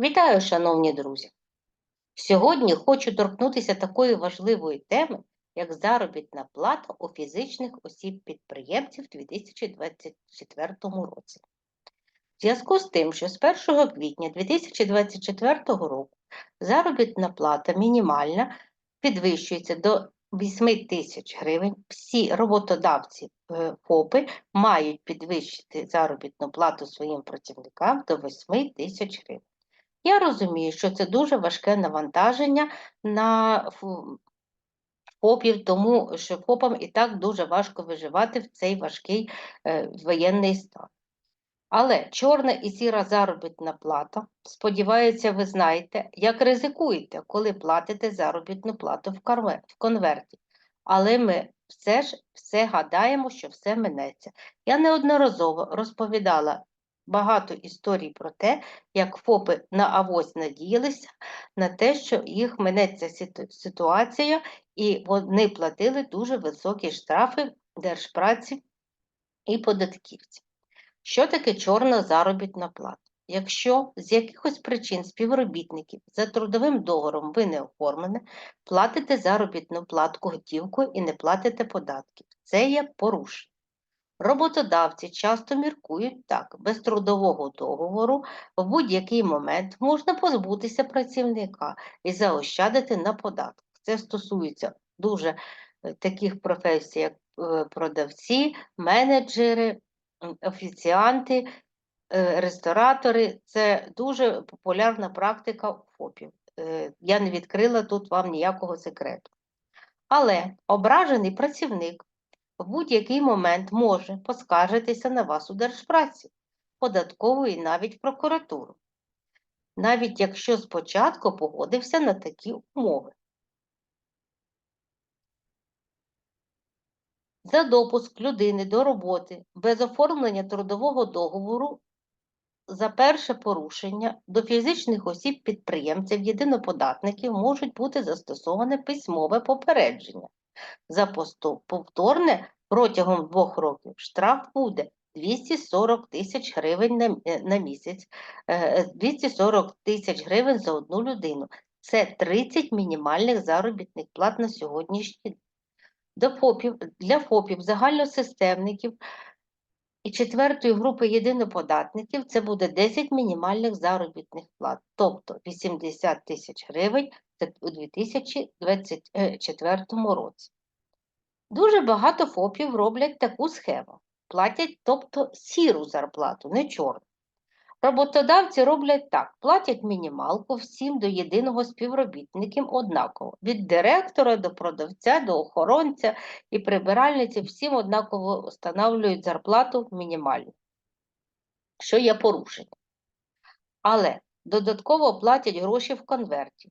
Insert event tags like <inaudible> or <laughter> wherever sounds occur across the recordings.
Вітаю, шановні друзі! Сьогодні хочу торкнутися такої важливої теми, як заробітна плата у фізичних осіб-підприємців у 2024 році. В зв'язку з тим, що з 1 квітня 2024 року заробітна плата мінімальна підвищується до 8 тисяч гривень, всі роботодавці е, ФОПи мають підвищити заробітну плату своїм працівникам до 8 тисяч гривень. Я розумію, що це дуже важке навантаження на ФОПів, тому що ФОПам і так дуже важко виживати в цей важкий е, воєнний стан. Але чорна і сіра заробітна плата, сподіваюся, ви знаєте, як ризикуєте, коли платите заробітну плату в карме- в конверті. Але ми все ж все гадаємо, що все минеться. Я неодноразово розповідала багато історій про те, як ФОПи на авось надіялися на те, що їх минеться ситуація, і вони платили дуже високі штрафи держпраці і податківці. Що таке чорна заробітна плата? Якщо з якихось причин співробітників за трудовим договором ви не оформлене, платите заробітну платку готівкою і не платите податків. Це є порушення. Роботодавці часто міркують так, без трудового договору в будь-який момент можна позбутися працівника і заощадити на податках. Це стосується дуже е, таких професій, як е, продавці, менеджери, офіціанти, е, ресторатори. Це дуже популярна практика ФОПів. Я не відкрила тут вам ніякого секрету. Але ображений працівник в будь-який момент може поскаржитися на вас у держпраці, податкову і навіть прокуратуру, навіть якщо спочатку погодився на такі умови. За допуск людини до роботи без оформлення трудового договору за перше порушення до фізичних осіб підприємців єдиноподатників можуть бути застосоване письмове попередження. За посто- повторне протягом двох років штраф буде 240 тисяч гривень на, е, місяць, е, 240 тисяч гривень за одну людину. Це 30 мінімальних заробітних плат на сьогоднішній день. До ФОПів, для ФОПів, загальносистемників і четвертої групи єдиноподатників це буде 10 мінімальних заробітних плат, тобто 80 тисяч гривень у 2024 році. Дуже багато ФОПів роблять таку схему. Платять, тобто сіру зарплату, не чорну. Роботодавці роблять так: платять мінімалку всім до єдиного співробітників однаково. Від директора до продавця, до охоронця і прибиральниці всім однаково встановлюють зарплату мінімальну, що є порушення. Але додатково платять гроші в конверті.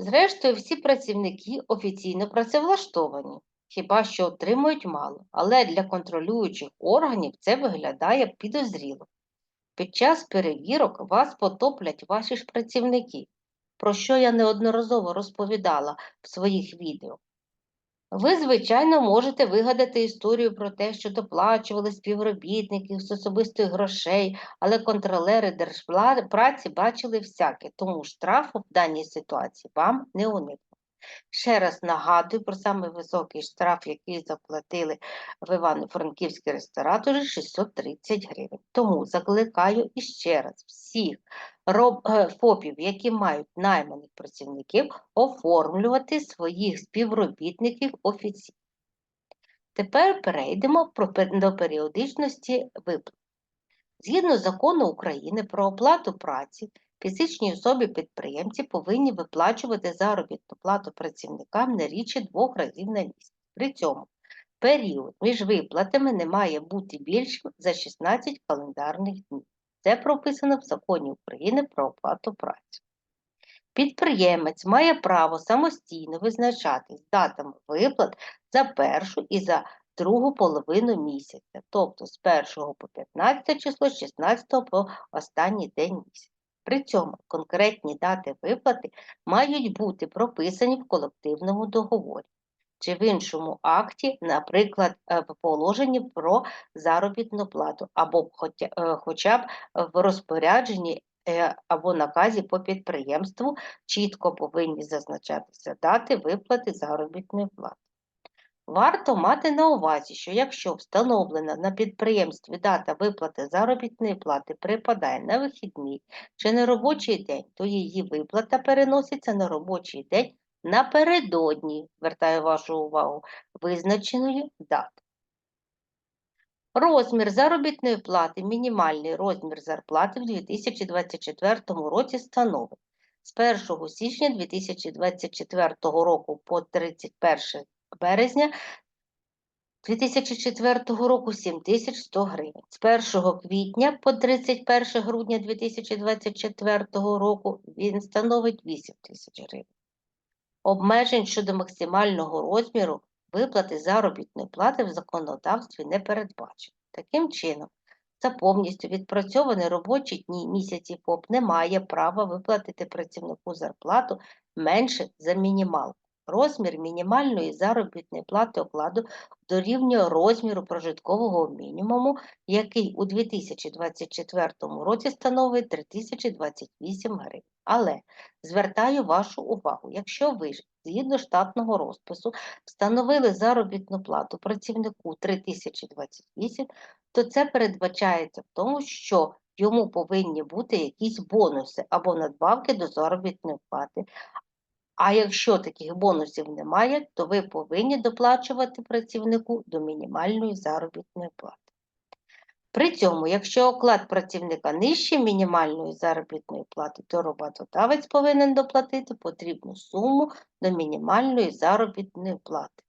Зрештою, всі працівники офіційно працевлаштовані, хіба що отримують мало, але для контролюючих органів це виглядає підозріло. Під час перевірок вас потоплять ваші ж працівники, про що я неодноразово розповідала в своїх відео. Ви, звичайно, можете вигадати історію про те, що доплачували співробітників з особистих грошей, але контролери держпраці бачили всяке, тому штрафу в даній ситуації вам не уникнути. Ще раз нагадую про самий високий штраф, який заплатили в Івано-Франківській ресторатори 630 гривень. Тому закликаю іще раз всіх роб- е, ФОПів, які мають найманих працівників, оформлювати своїх співробітників офіційно. Тепер перейдемо до періодичності виплат. Згідно закону України про оплату праці, фізичні особи-підприємці повинні виплачувати заробітну плату працівникам не рідше двох разів на місяць. При цьому період між виплатами не має бути більшим за 16 календарних днів. Це прописано в законі України про оплату праці. Підприємець має право самостійно визначати датами виплат за першу і за другу половину місяця, тобто з 1 по 15 число, з 16 по останній день місяця. При цьому конкретні дати виплати мають бути прописані в колективному договорі чи в іншому акті, наприклад, е, в положенні про заробітну плату, або хоча, е, б в розпорядженні е, або наказі по підприємству чітко повинні зазначатися дати виплати заробітної плати. Варто мати на увазі, що якщо встановлена на підприємстві дата виплати заробітної плати припадає на вихідний чи на робочий день, то її виплата переноситься на робочий день напередодні, звертаю вашу увагу, визначеної дати. Розмір заробітної плати, мінімальний розмір зарплати в 2024 році становить з 1 січня 2024 року по 31 березня 2004 року 7100 гривень. З 1 квітня по 31 грудня 2024 року він становить 8 тисяч гривень. Обмежень щодо максимального розміру виплати заробітної плати в законодавстві не передбачено. Таким чином, за повністю відпрацьовані робочі дні місяці ФОП не має права виплатити працівнику зарплату менше за мінімалку. Розмір мінімальної заробітної плати окладу дорівнює розміру прожиткового мінімуму, який у 2024 році становить 3028 гривень. Але звертаю вашу увагу, якщо ви згідно штатного розпису встановили заробітну плату працівнику 3028, то це передбачається в тому, що йому повинні бути якісь бонуси або надбавки до заробітної плати. А якщо таких бонусів немає, то ви повинні доплачувати працівнику до мінімальної заробітної плати. При цьому, якщо оклад працівника нижче мінімальної заробітної плати, то роботодавець повинен доплатити потрібну суму до мінімальної заробітної плати.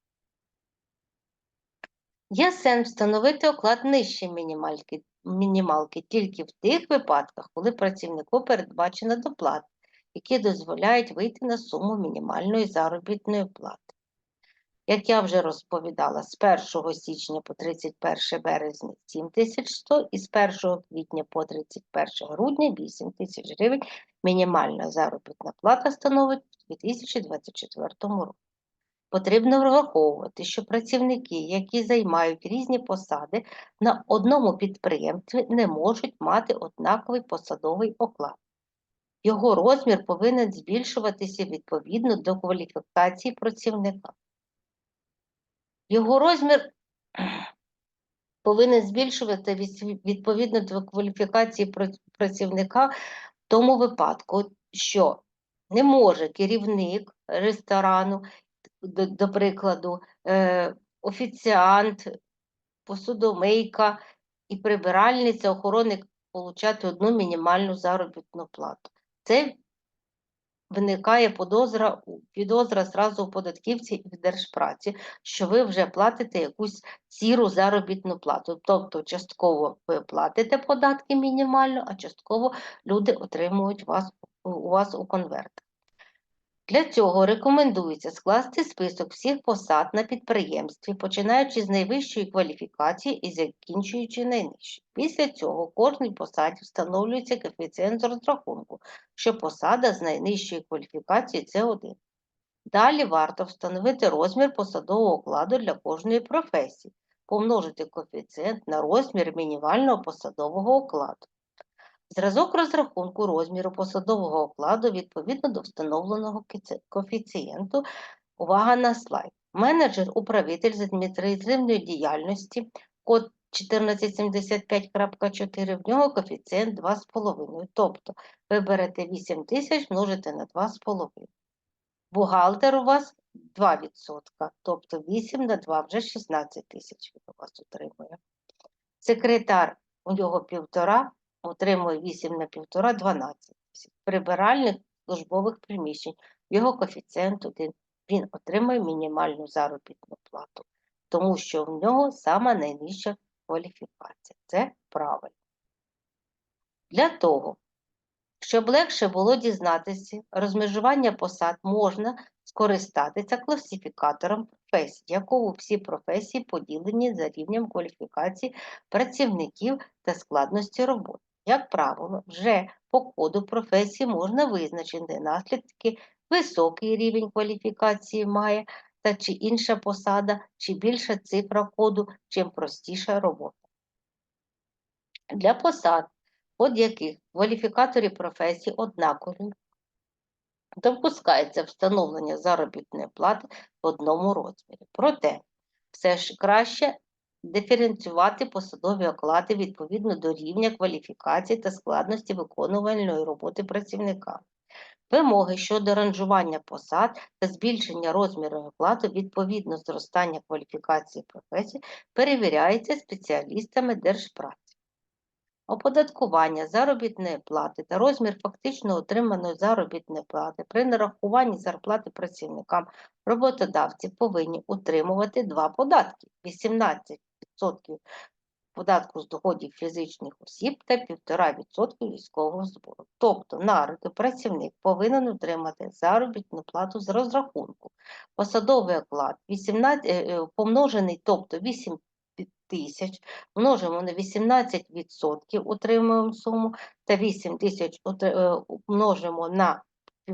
Є сенс встановити оклад нижче мінімальки, мінімалки тільки в тих випадках, коли працівнику передбачена доплата, які дозволяють вийти на суму мінімальної заробітної плати. Як я вже розповідала, з 1 січня по 31 березня 7100 і з 1 квітня по 31 грудня 8 тисяч гривень мінімальна заробітна плата становить у 2024 році. Потрібно враховувати, що працівники, які займають різні посади, на одному підприємстві не можуть мати однаковий посадовий оклад. Його розмір повинен збільшуватися відповідно до кваліфікації працівника. Його розмір <clears throat> повинен збільшувати відповідно до кваліфікації працівника в тому випадку, що не може керівник ресторану, до, прикладу, е, офіціант, посудомийка і прибиральниця, охоронник отримати одну мінімальну заробітну плату. Це виникає підозра підозра зразу у податківці і в держпраці, що ви вже платите якусь сіру заробітну плату. Тобто, частково ви платите податки мінімально, а частково люди отримують вас, у вас у конвертах. Для цього рекомендується скласти список всіх посад на підприємстві, починаючи з найвищої кваліфікації і закінчуючи найнижчою. Після цього кожній посаді встановлюється коефіцієнт з розрахунку, що посада з найнижчою кваліфікацією це 1. Далі варто встановити розмір посадового окладу для кожної професії, помножити коефіцієнт на розмір мінімального посадового окладу. Зразок розрахунку розміру посадового окладу відповідно до встановленого коефіцієнту. Увага на слайд. Менеджер, управитель з адміністративної діяльності, код 1475.4, в нього коефіцієнт 2,5. Тобто ви берете 8 тисяч множите на 2,5. Бухгалтер у вас 2%, тобто 8 на 2 вже 16 тисяч він у вас отримує. Секретар у нього 1,5 отримує 8 на 1,5 – 12 тисяч. Прибиральник службових приміщень, його коефіцієнт 1, він отримує мінімальну заробітну плату, тому що в нього сама найнижча кваліфікація. Це правильно. Для того, щоб легше було дізнатися, розмежування посад можна скористатися класифікатором професій, якого всі професії поділені за рівнем кваліфікації працівників та складності роботи. Як правило, вже по коду професії можна визначити наслідки високий рівень кваліфікації має та чи інша посада, чи більша цифра коду, чим простіша робота. Для посад доход яких кваліфікаторі професії однакові, допускається встановлення заробітної плати в одному розмірі. Проте, все ж краще диференціювати посадові оклади відповідно до рівня кваліфікації та складності виконувальної роботи працівника. Вимоги щодо ранжування посад та збільшення розміру окладу відповідно зростання кваліфікації професії перевіряється спеціалістами держпраці. Оподаткування заробітної плати та розмір фактично отриманої заробітної плати при нарахуванні зарплати працівникам роботодавці повинні утримувати два податки: 18% податку з доходів фізичних осіб та 1,5% військового збору. Тобто на руки працівник повинен отримати заробітну плату з розрахунку. Посадовий оклад 18, е, е, помножений, тобто 8 тисяч, множимо на 18%, отримуємо суму, та 8 тисяч е, множимо на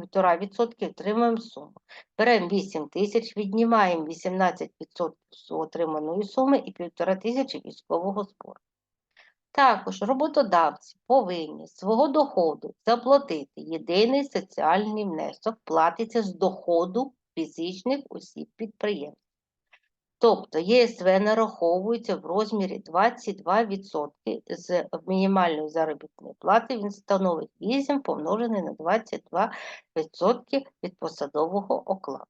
1,5% отримуємо суму. Беремо 8 тисяч, віднімаємо 18% з отриманої суми і 1,5 тисячі військового збору. Також роботодавці повинні з свого доходу заплатити єдиний соціальний внесок, платиться з доходу фізичних осіб підприємств. Тобто єСВ нараховується в розмірі 22% з мінімальної заробітної плати, він становить 8 помножений на 22% від посадового окладу.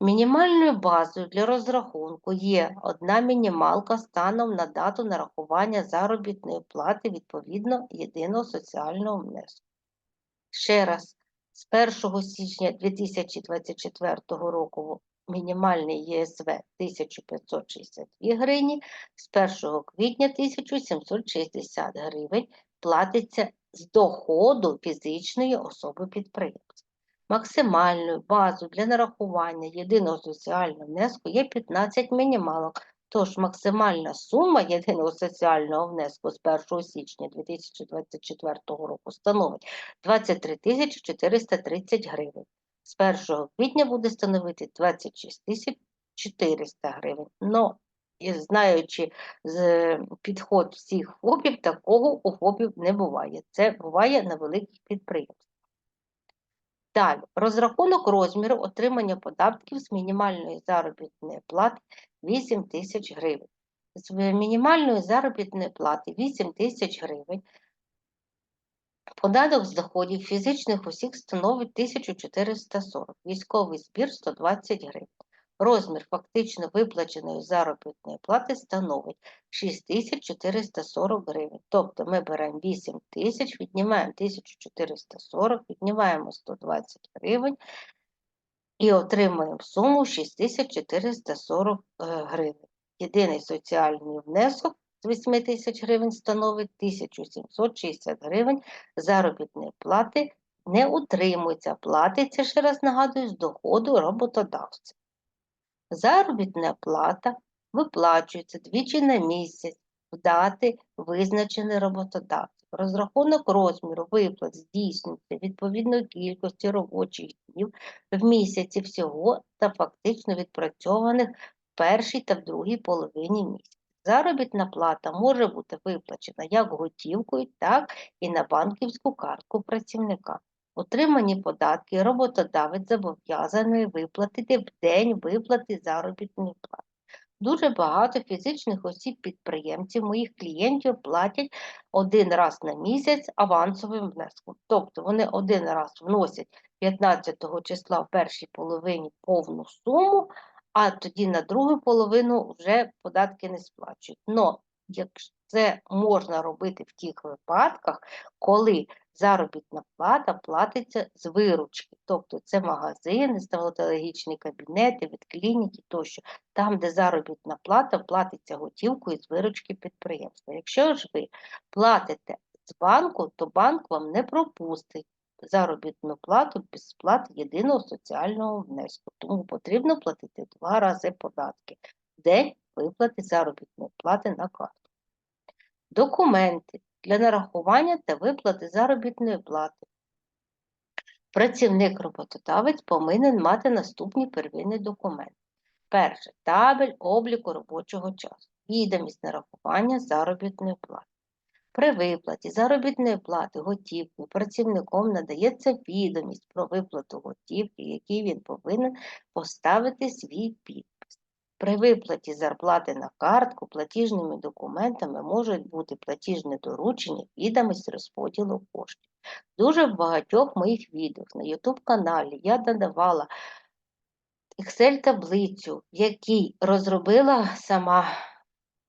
Мінімальною базою для розрахунку є одна мінімалка станом на дату нарахування заробітної плати відповідно єдиного соціального внеску. Ще раз, з 1 січня 2024 року мінімальний ЄСВ 1562 гривні, з 1 квітня 1760 гривень платиться з доходу фізичної особи підприємця. Максимальною базою для нарахування єдиного соціального внеску є 15 мінімалок, тож максимальна сума єдиного соціального внеску з 1 січня 2024 року становить 23 430 гривень з 1 квітня буде становити 26 400 гривень. І знаючи підход всіх ФОПів, такого у ФОПів не буває. Це буває на великих підприємствах. Далі, розрахунок розміру отримання податків з мінімальної заробітної плати 8 тисяч гривень. З мінімальної заробітної плати 8 тисяч гривень Податок з доходів фізичних осіб становить 1440, військовий збір 120 гривень. Розмір фактично виплаченої заробітної плати становить 6440 гривень. Тобто ми беремо 8 тисяч, віднімаємо 1440, віднімаємо 120 гривень і отримуємо суму 6440 е, гривень. Єдиний соціальний внесок 8 тисяч гривень становить 1760 гривень заробітної плати не утримується, платиться, ще раз нагадую, з доходу роботодавця. Заробітна плата виплачується двічі на місяць в дати, визначені роботодавцем. Розрахунок розміру виплат здійснюється відповідно кількості робочих днів в місяці всього та фактично відпрацьованих в першій та в другій половині місяця. Заробітна плата може бути виплачена як готівкою, так і на банківську картку працівника. Отримані податки роботодавець зобов'язаний виплатити в день виплати заробітної плати. Дуже багато фізичних осіб-підприємців, моїх клієнтів платять один раз на місяць авансовим внеском. Тобто вони один раз вносять 15 числа в першій половині повну суму, а тоді на другу половину вже податки не сплачують. Но це можна робити в тих випадках, коли заробітна плата платиться з виручки, тобто це магазини, стоматологічні кабінети, ветклініки тощо, там, де заробітна плата платиться готівкою з виручки підприємства. Якщо ж ви платите з банку, то банк вам не пропустить заробітну плату без сплати єдиного соціального внеску. Тому потрібно платити два рази податки в день виплати заробітної плати на карту. Документи для нарахування та виплати заробітної плати. Працівник-роботодавець повинен мати наступні первинні документи. Перше табель обліку робочого часу, відомість нарахування заробітної плати. При виплаті заробітної плати готівкою працівником надається відомість про виплату готівки, якій він повинен поставити свій підпис. При виплаті зарплати на картку платіжними документами можуть бути платіжне доручення, відомість розподілу коштів. Дуже в багатьох моїх відео на YouTube каналі я додавала Excel-таблицю, який розробила сама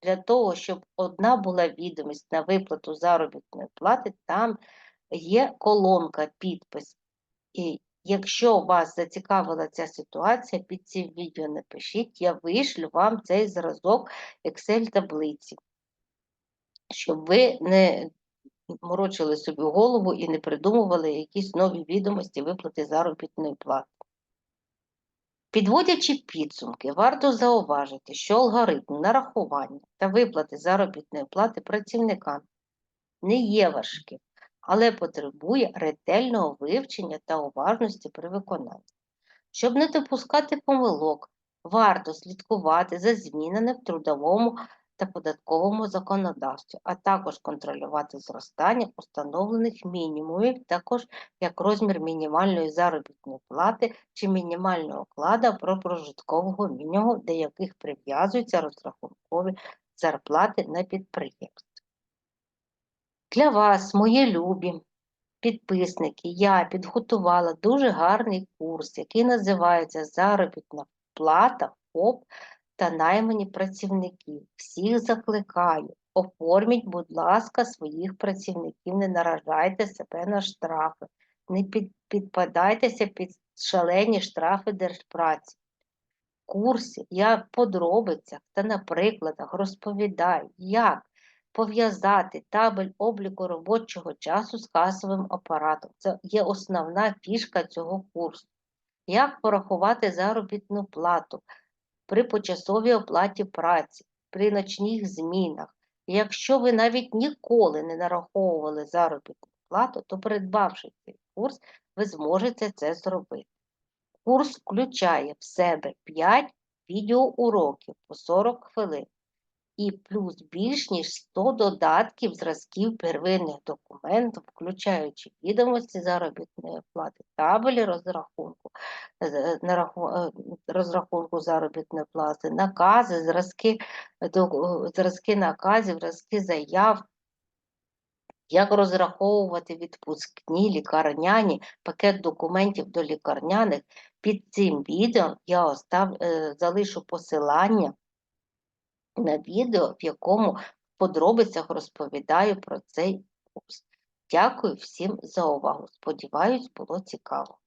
для того, щоб одна була відомість на виплату заробітної плати, там є колонка підпис. І якщо вас зацікавила ця ситуація, під цим відео напишіть, я вишлю вам цей зразок Excel-таблиці, щоб ви не морочили собі голову і не придумували якісь нові відомості виплати заробітної плати. Підводячи підсумки, варто зауважити, що алгоритм нарахування та виплати заробітної плати працівникам не є важким, але потребує ретельного вивчення та уважності при виконанні. Щоб не допускати помилок, варто слідкувати за змінами в трудовому та податковому законодавстві, а також контролювати зростання установлених мінімумів, також як розмір мінімальної заробітної плати чи мінімального окладу про прожиткового мінімуму, до яких прив'язуються розрахункові зарплати на підприємстві. Для вас, мої любі підписники, я підготувала дуже гарний курс, який називається Заробітна плата ФОП та наймані працівники. Всіх закликаю, оформіть, будь ласка, своїх працівників, не наражайте себе на штрафи, не під, підпадайтеся під шалені штрафи держпраці. Курсі я в подробицях та на прикладах розповідаю, як пов'язати табель обліку робочого часу з касовим апаратом. Це є основна фішка цього курсу. Як порахувати заробітну плату при почасовій оплаті праці, при ночних змінах. Якщо ви навіть ніколи не нараховували заробітну плату, то придбавши цей курс, ви зможете це зробити. Курс включає в себе 5 відеоуроків по 40 хвилин і плюс більш ніж 100 додатків зразків первинних документів, включаючи відомості заробітної плати, табелі розрахунку, е, е, розрахунку заробітної плати, накази, зразки, зразки наказів, зразки заяв, як розраховувати відпускні, лікарняні, пакет документів до лікарняних. Під цим відео я остав, е, залишу посилання на відео, в якому в подробицях розповідаю про цей курс. Дякую всім за увагу. Сподіваюсь, було цікаво.